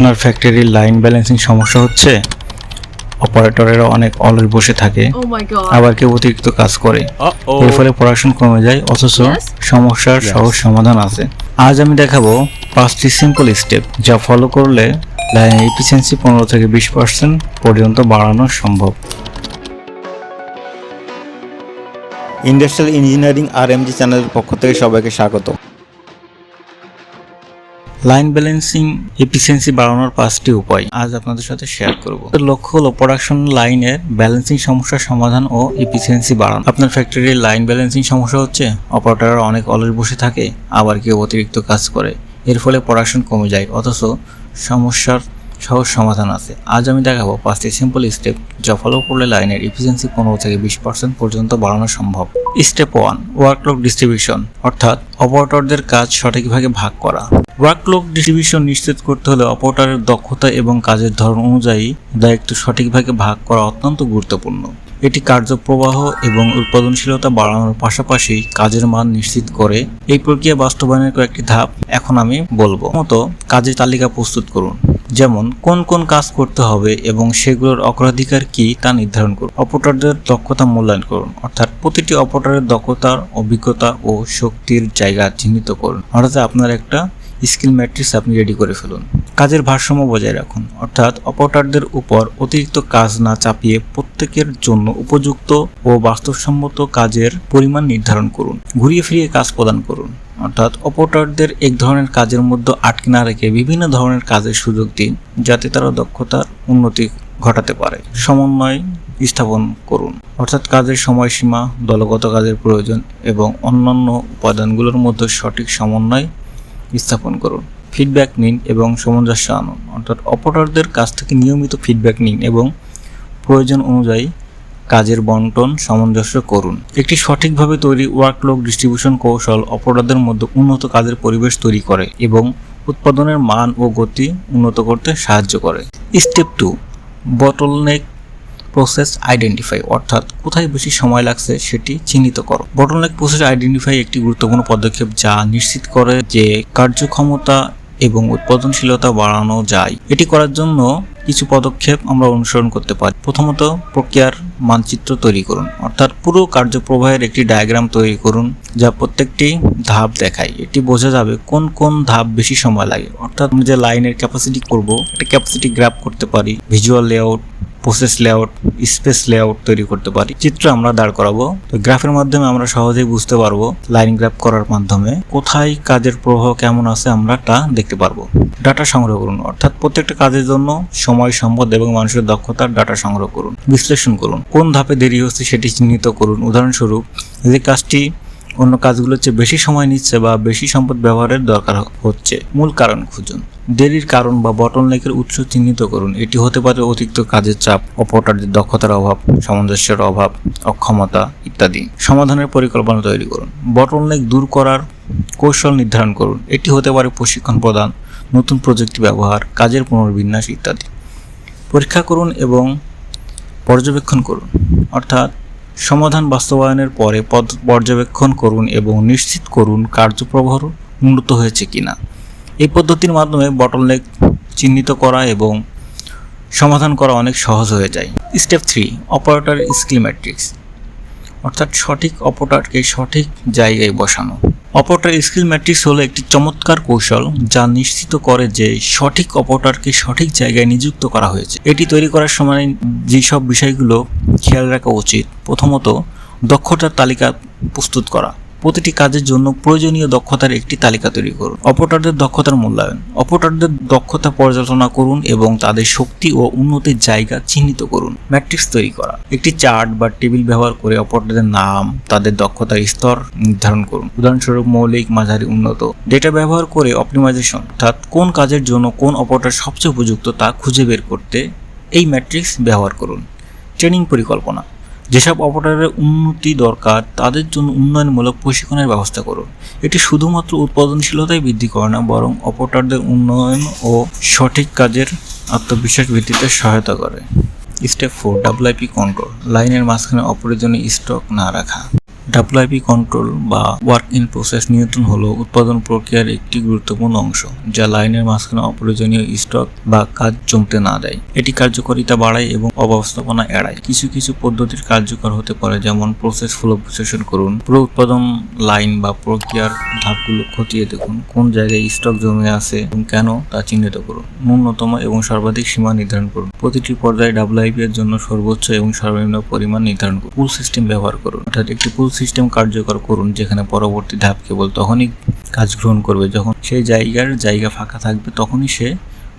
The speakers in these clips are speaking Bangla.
আপনার ফ্যাক্টরির লাইন ব্যালেন্সিং সমস্যা হচ্ছে? অপারেটরেরা অনেক অলস বসে থাকে। Oh. আবার কেউ অতিরিক্ত কাজ করে. এর ফলে প্রোডাকশন কমে যায় অথচ সমস্যার সহজ সমাধান আছে। আজ আমি দেখাবো পাঁচটি সিম্পল স্টেপ যা ফলো করলে লাইনের এফিসিয়েন্সি পনেরো থেকে বিশ পার্সেন্ট পর্যন্ত বাড়ানো সম্ভব। ইন্ডাস্ট্রিয়াল ইঞ্জিনিয়ারিং আর এমজি চ্যানেলের পক্ষ থেকে সবাইকে স্বাগত লাইন ব্যালেন্সিং এফিসিয়েন্সি বাড়ানোর পাঁচটি উপায় আজ আপনাদের সাথে শেয়ার করব। লক্ষ্য হলো প্রোডাকশন লাইনের ব্যালেন্সিং সমস্যার সমাধান ও এফিসিয়েন্সি বাড়ানো। আপনার ফ্যাক্টরির লাইন ব্যালেন্সিং সমস্যা হচ্ছে, অপারেটররা অনেক অলস বসে থাকে, আবার কেউ অতিরিক্ত কাজ করে। এর ফলে প্রোডাকশন কমে যায়, অথচ সমস্যার সহজ সমাধান আছে। আজ আমি দেখাবো পাঁচটি সিম্পল স্টেপ যা ফলো করলে লাইনের এফিসিয়েন্সি পনেরো থেকে বিশ পার্সেন্ট পর্যন্ত বাড়ানো সম্ভব। স্টেপ ওয়ান ওয়ার্কলোড ডিস্ট্রিবিউশন অর্থাৎ অপারেটরদের কাজ সঠিকভাবে ভাগ করা। ওয়ার্কলোড ডিস্ট্রিবিউশন নিশ্চিত করতে হলে অপারেটরের দক্ষতা এবং কাজের ধরন অনুযায়ী দায়িত্ব সঠিকভাবে ভাগ করা অত্যন্ত গুরুত্বপূর্ণ। এটি কার্যপ্রবাহ এবং উৎপাদনশীলতা বাড়ানোর পাশাপাশি কাজের মান নিশ্চিত করে। এই প্রক্রিয়া বাস্তবায়নের কয়েকটি ধাপ এখন আমি বলব। মতো কাজের তালিকা প্রস্তুত করুন। যেমন কোন কোন কাজ করতে হবে এবং সেগুলোর অগ্রাধিকার কি তা নির্ধারণ করুন। অপারেটরদের দক্ষতা মূল্যায়ন করুন, অর্থাৎ প্রতিটি অপারেটরের দক্ষতার অভিজ্ঞতা ও শক্তির জায়গা চিহ্নিত করুন। অর্থাৎ আপনার একটা স্কিল ম্যাট্রিক্স আপনি রেডি করে ফেলুন। কাজের ভারসাম্য বজায় রাখুন। অর্থাৎ অপারেটরদের উপর অতিরিক্ত কাজ না চাপিয়ে প্রত্যেকের জন্য উপযুক্ত ও বাস্তবসম্মত কাজের পরিমাণ নির্ধারণ করুন। ঘুরিয়ে ফিরিয়ে কাজ প্রদান করুন। অর্থাৎ অপারেটরদের এক ধরনের কাজের মধ্যে আটকে না রেখে বিভিন্ন ধরনের কাজের সুযোগ দিন, যাতে তারা দক্ষতার উন্নতি ঘটাতে পারে। সমন্বয় স্থাপন করুন। অর্থাৎ কাজের সময়সীমা, দলগত কাজের প্রয়োজন এবং অন্যান্য উপাদানগুলোর মধ্যে সঠিক সমন্বয় স্থাপন করুন। ফিডব্যাক নিন এবং সামঞ্জস্য আনুন। অর্থাৎ অপারেটরদের কাছ থেকে নিয়মিত ফিডব্যাক নিন এবং প্রয়োজন অনুযায়ী কাজের বন্টন সামঞ্জস্য করুন। একটি সঠিকভাবে তৈরি ওয়ার্কলোড ডিস্ট্রিবিউশন কৌশল অপরাধের মধ্যে উন্নত কাজের পরিবেশ তৈরি করে এবং উৎপাদনের মান ও গতি উন্নত করতে সাহায্য করে। Step two bottleneck process identify অর্থাৎ কোথায় বেশি সময় লাগছে সেটি চিহ্নিত করো। বটলনেক প্রসেস আইডেন্টিফাই একটি গুরুত্বপূর্ণ পদক্ষেপ যা নিশ্চিত করে যে কার্যক্ষমতা এবং উৎপাদনশীলতা বাড়ানো যায়। এটি করার জন্য কিছু পদক্ষেপ আমরা অনুসরণ করতে পারি। প্রথমত, প্রক্রিয়ার মানচিত্র তৈরি করুন। অর্থাৎ পুরো কার্যপ্রবাহের একটি ডায়াগ্রাম তৈরি করুন, যা প্রত্যেকটি ধাপ দেখায়। এটি বোঝা যাবে কোন কোন ধাপ বেশি সময় লাগে। অর্থাৎ আমরা যে লাইনের ক্যাপাসিটি করব একটা ক্যাপাসিটি গ্রাফ করতে পারি। Visual layout process layout space layout তৈরি করতে পারি। চিত্র আমরা দাঁড় করাবো। তো গ্রাফের মাধ্যমে আমরা সহজেই বুঝতে পারব লাইন গ্রাফ করার মাধ্যমে কোথায় কাজের প্রবাহ কেমন আছে আমরা তা দেখতে পারব। ডাটা সংগ্রহ করুন, অর্থাৎ প্রত্যেকটা কাজের জন্য সময়, সম্পদ এবং মানুষের দক্ষতার ডাটা সংগ্রহ করুন। বিশ্লেষণ করুন, কোন ধাপে দেরি হচ্ছে সেটি চিহ্নিত করুন। উদাহরণস্বরূপ, যে কাজটি অন্য কাজগুলোর চেয়ে বেশি সময় নিচ্ছে বা বেশি সম্পদ ব্যবহারের দরকার হচ্ছে। মূল কারণ খুঁজুন। দেরির কারণ বা বটলনেকের উৎস চিহ্নিত করুন। এটি হতে পারে অতিরিক্ত কাজের চাপ অপারেটরদের দক্ষতার অভাব, সামঞ্জস্যের অভাব, অক্ষমতা ইত্যাদি। সমাধানের পরিকল্পনা তৈরি করুন। বটলনেক দূর করার কৌশল নির্ধারণ করুন। এটি হতে পারে প্রশিক্ষণ প্রদান, নতুন প্রযুক্তি ব্যবহার, কাজের পুনর্বিন্যাস ইত্যাদি। পরীক্ষা করুন এবং পর্যবেক্ষণ করুন। অর্থাৎ সমাধান বাস্তবায়নের পরে পর্যবেক্ষণ করুন এবং নিশ্চিত করুন কার্যপ্রবাহ উন্নত হয়েছে কিনা। এই পদ্ধতির মাধ্যমে বটলনেক চিহ্নিত করা এবং সমাধান করা অনেক সহজ হয়ে যায়। Step three operator skill matrix অর্থাৎ সঠিক অপারেটরকে সঠিক জায়গায় বসানো। অপারেটর স্কিল ম্যাট্রিক্স হলো একটি চমৎকার কৌশল যা নিশ্চিত করে যে সঠিক অপারেটরকে সঠিক জায়গায় নিযুক্ত করা হয়েছে। এটি তৈরি করার সময় যেসব বিষয়গুলো খেয়াল রাখা উচিত, প্রথমত দক্ষতার তালিকা প্রস্তুত করা। প্রতিটি কাজের জন্য প্রয়োজনীয় দক্ষতার একটি তালিকা তৈরি করুন। অপারেটরদের দক্ষতার মূল্যায়ন। অপারেটরদের দক্ষতা পর্যালোচনা করুন এবং তাদের শক্তি ও উন্নতির জায়গা চিহ্নিত করুন। ম্যাট্রিক্স তৈরি করা। একটি চার্ট বা টেবিল ব্যবহার করে অপারেটরদের নাম, তাদের দক্ষতার স্তর নির্ধারণ করুন। উদাহরণস্বরূপ, মৌলিক, মাঝারি, উন্নত। ডেটা ব্যবহার করে অপটিমাইজেশন, অর্থাৎ কোন কাজের জন্য কোন অপারেটর সবচেয়ে উপযুক্ত তা খুঁজে বের করতে এই ম্যাট্রিক্স ব্যবহার করুন। ট্রেনিং পরিকল্পনা। যেসব অপারেটরের উন্নতি দরকার, তাদের জন্য উন্নয়নমূলক প্রশিক্ষণের ব্যবস্থা করুন। এটি শুধুমাত্র উৎপাদনশীলতাই বৃদ্ধি করে না, বরং অপারেটরদের উন্নয়ন ও সঠিক কাজের আত্মবিশ্বাস বৃদ্ধিতে সহায়তা করে। স্টেপ ফোর ডাব্লাইপি কন্ট্রোল, লাইনের মাঝখানে অপরের জন্য স্টক না রাখা। ডাব্লিউআইপি কন্ট্রোল বা ওয়ার্ক ইন প্রসেস নিয়ন্ত্রণ হলো উৎপাদন প্রক্রিয়ার একটি গুরুত্বপূর্ণ অংশ, যা লাইনের মাঝখানে অপ্রয়োজনীয় স্টক বা কাজ জমতে না দেয়। এটি কার্যকারিতা বাড়ায় এবং অব্যবস্থাপনা এড়ায়। কিছু কিছু পদ্ধতির কার্যকর হতে পারে, যেমন প্রসেস ফ্লো বিশ্লেষণ করুন, পুরো উৎপাদন লাইন বা প্রক্রিয়ার ধাপগুলো খতিয়ে দেখুন, কোন জায়গায় স্টক জমে আছে এবং কেন তা চিহ্নিত করুন, ন্যূনতম এবং সর্বাধিক সীমা নির্ধারণ করুন। প্রতিটি পর্যায়ে ডাব্লিউআইপি এর জন্য সর্বোচ্চ এবং সর্বনিম্ন পরিমাণ নির্ধারণ করুন। পুল সিস্টেম ব্যবহার করুন, অর্থাৎ একটি পুল সিস্টেম কার্যকর করুন, যেখানে পরবর্তী ধাপ কেবল তখনই কাজ গ্রহণ করবে। যখন সেই জায়গার জায়গা ফাঁকা থাকবে, তখনই সে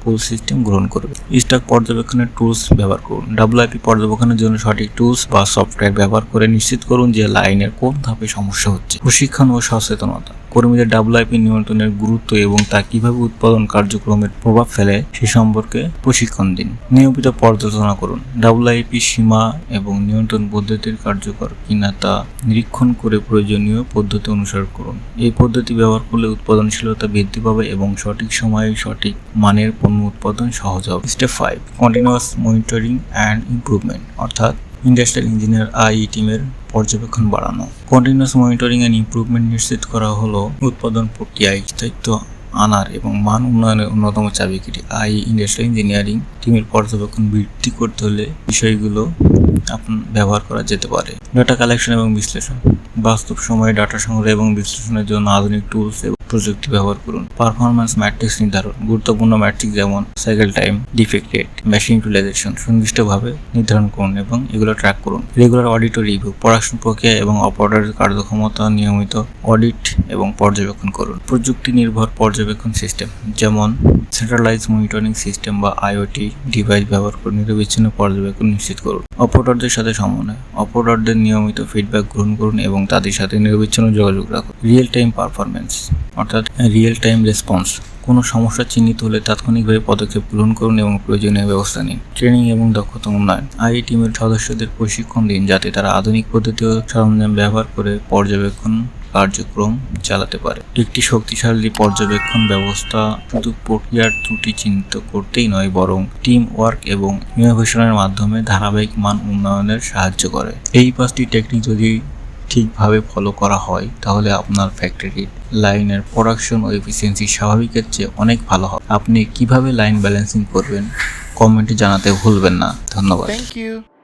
পুল সিস্টেম গ্রহণ করবে। স্টক পর্যবেক্ষণের টুলস ব্যবহার করুন। ডাব্লুআইপি পর্যবেক্ষণের জন্য সঠিক টুলস বা সফটওয়্যার ব্যবহার করে নিশ্চিত করুন যে লাইনের কোন ধাপে সমস্যা হচ্ছে। প্রশিক্ষণ ও সচেতনতা। কর্মীদের ডাব্লিউআইপি নিয়ন্ত্রণের গুরুত্ব এবং তা কীভাবে উৎপাদন কার্যক্রমের প্রভাব ফেলে সে সম্পর্কে প্রশিক্ষণ দিন। নিয়মিত পর্যালোচনা করুন। ডাব্লিউআইপি সীমা এবং নিয়ন্ত্রণ পদ্ধতির কার্যকর কিনা তা নিরীক্ষণ করে প্রয়োজনীয় পদ্ধতি অনুসরণ করুন। এই পদ্ধতি ব্যবহার করলে উৎপাদনশীলতা বৃদ্ধি পাবে এবং সঠিক সময়ে সঠিক মানের পণ্য উৎপাদন সহজ হবে। Step five continuous monitoring and improvement অর্থাৎ ইন্ডাস্ট্রিয়াল ইঞ্জিনিয়ার আই টিমের পর্যবেক্ষণ বাড়ানো। কন্টিনিউয়াস মনিটরিং অ্যান্ড ইমপ্রুভমেন্ট নিশ্চিত করা হলো উৎপাদন প্রক্রিয়ায় স্থায়িত্ব আনার এবং মান উন্নয়নের অন্যতম চাবিকাঠি আই ইন্ডাস্ট্রিয়াল ইঞ্জিনিয়ারিং টিমের পর্যবেক্ষণ বৃদ্ধি করতে হলে বিষয়গুলো আপনি ব্যবহার করা যেতে পারে। ডাটা কালেকশন এবং বিশ্লেষণ, বাস্তব সময়ে ডাটা সংগ্রহ এবং বিশ্লেষণের জন্য আধুনিক টুলস এবং প্রযুক্তি ব্যবহার করুন। পারফরম্যান্স ম্যাট্রিক্স নির্ধারণ, গুরুত্বপূর্ণ ম্যাট্রিক্স যেমন cycle time defect rate machine utilization সুনির্দিষ্টভাবে নির্ধারণ করুন এবং এগুলো ট্র্যাক করুন। রেগুলার অডিট ও রিভিউ পড়াশোনা প্রক্রিয়া এবং অপারেটরের কার্যক্ষমতা নিয়মিত অডিট এবং পর্যবেক্ষণ করুন। প্রযুক্তি নির্ভর পর্যবেক্ষণ সিস্টেম যেমন সেন্ট্রালাইজ মনিটরিং সিস্টেম বা আইওটি ডিভাইস ব্যবহার করে নিরবিচ্ছিন্ন পর্যবেক্ষণ নিশ্চিত করুন। অপারেটরদের সাথে সমন্বয়। অপারেটরদের নিয়মিত ফিডব্যাক গ্রহণ করুন এবং তাদের সাথে নিরবিচ্ছিন্ন যোগাযোগ রাখুন। রিয়েল টাইম পারফরমেন্স অর্থাৎ রিয়েল টাইম রেসপন্স কোনো সমস্যা চিহ্নিত হলে তাৎক্ষণিকভাবে পদক্ষেপ গ্রহণ করুন এবং প্রয়োজনীয় ব্যবস্থা নিন। ট্রেনিং এবং দক্ষতা উন্নয়ন। আই টিমের সদস্যদের প্রশিক্ষণ দিন যাতে তারা আধুনিক পদ্ধতি ও সরঞ্জাম ব্যবহার করে পর্যবেক্ষণ কার্যক্রম চালাতে পারে। একটি শক্তিশালী পর্যবেক্ষণ ব্যবস্থা শুধু প্রক্রিয়ার ত্রুটি চিহ্নিত করতেই নয়, বরং টিম ওয়ার্ক এবং ইনোভেশনের মাধ্যমে ধারাবাহিক মান উন্নয়নের সাহায্য করে। এই পাঁচটি টেকনিক যদি ঠিকভাবে ফলো করা হয়, তাহলে আপনার ফ্যাক্টরির লাইনের প্রোডাকশন ও এফিসিয়েন্সি স্বাভাবিকের চেয়ে অনেক ভালো হবে। আপনি কীভাবে লাইন ব্যালেন্সিং করবেন কমেন্টে জানাতে ভুলবেন না। ধন্যবাদ। Thank you.